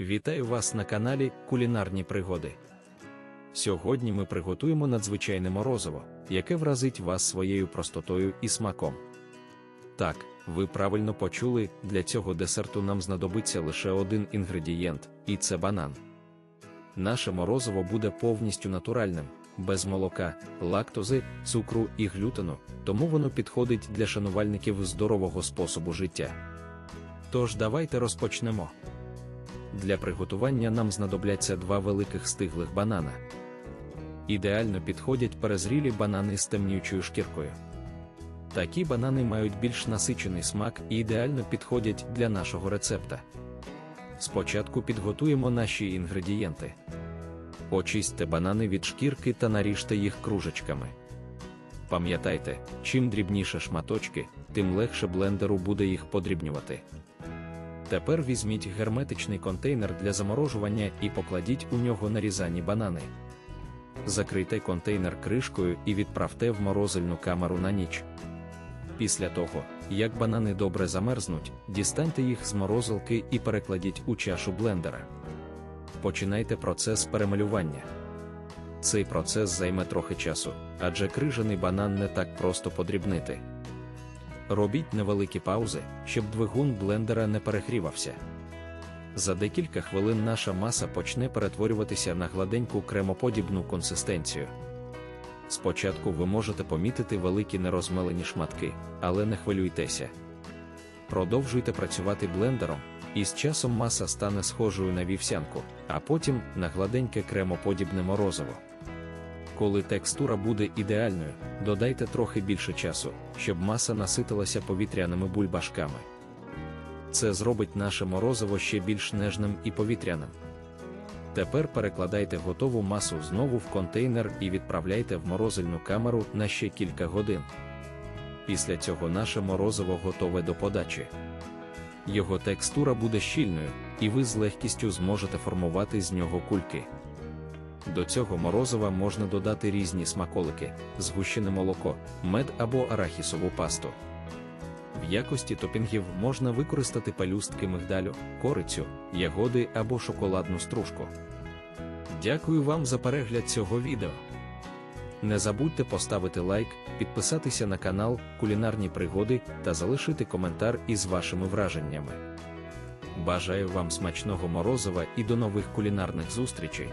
Вітаю вас на каналі Кулінарні пригоди. Сьогодні ми приготуємо надзвичайне морозиво, яке вразить вас своєю простотою і смаком. Так, ви правильно почули, для цього десерту нам знадобиться лише один інгредієнт, і це банан. Наше морозиво буде повністю натуральним, без молока, лактози, цукру і глютену, тому воно підходить для шанувальників здорового способу життя. Тож давайте розпочнемо. Для приготування нам знадобляться два великих стиглих банана. Ідеально підходять перезрілі банани з темнючою шкіркою. Такі банани мають більш насичений смак і ідеально підходять для нашого рецепта. Спочатку підготуємо наші інгредієнти. Очистьте банани від шкірки та наріжте їх кружечками. Пам'ятайте, чим дрібніше шматочки, тим легше блендеру буде їх подрібнювати. Тепер візьміть герметичний контейнер для заморожування і покладіть у нього нарізані банани. Закрийте контейнер кришкою і відправте в морозильну камеру на ніч. Після того, як банани добре замерзнуть, дістаньте їх з морозилки і перекладіть у чашу блендера. Починайте процес перемалювання. Цей процес займе трохи часу, адже крижаний банан не так просто подрібнити. Робіть невеликі паузи, щоб двигун блендера не перегрівався. За декілька хвилин наша маса почне перетворюватися на гладеньку кремоподібну консистенцію. Спочатку ви можете помітити великі нерозмелені шматки, але не хвилюйтеся. Продовжуйте працювати блендером, і з часом маса стане схожою на вівсянку, а потім на гладеньке кремоподібне морозиво. Коли текстура буде ідеальною, додайте трохи більше часу, щоб маса наситилася повітряними бульбашками. Це зробить наше морозиво ще більш нежним і повітряним. Тепер перекладайте готову масу знову в контейнер і відправляйте в морозильну камеру на ще кілька годин. Після цього наше морозиво готове до подачі. Його текстура буде щільною, і ви з легкістю зможете формувати з нього кульки. До цього морозива можна додати різні смаколики, згущене молоко, мед або арахісову пасту. В якості топінгів можна використати пелюстки мигдалю, корицю, ягоди або шоколадну стружку. Дякую вам за перегляд цього відео. Не забудьте поставити лайк, підписатися на канал Кулінарні пригоди та залишити коментар із вашими враженнями. Бажаю вам смачного морозива і до нових кулінарних зустрічей!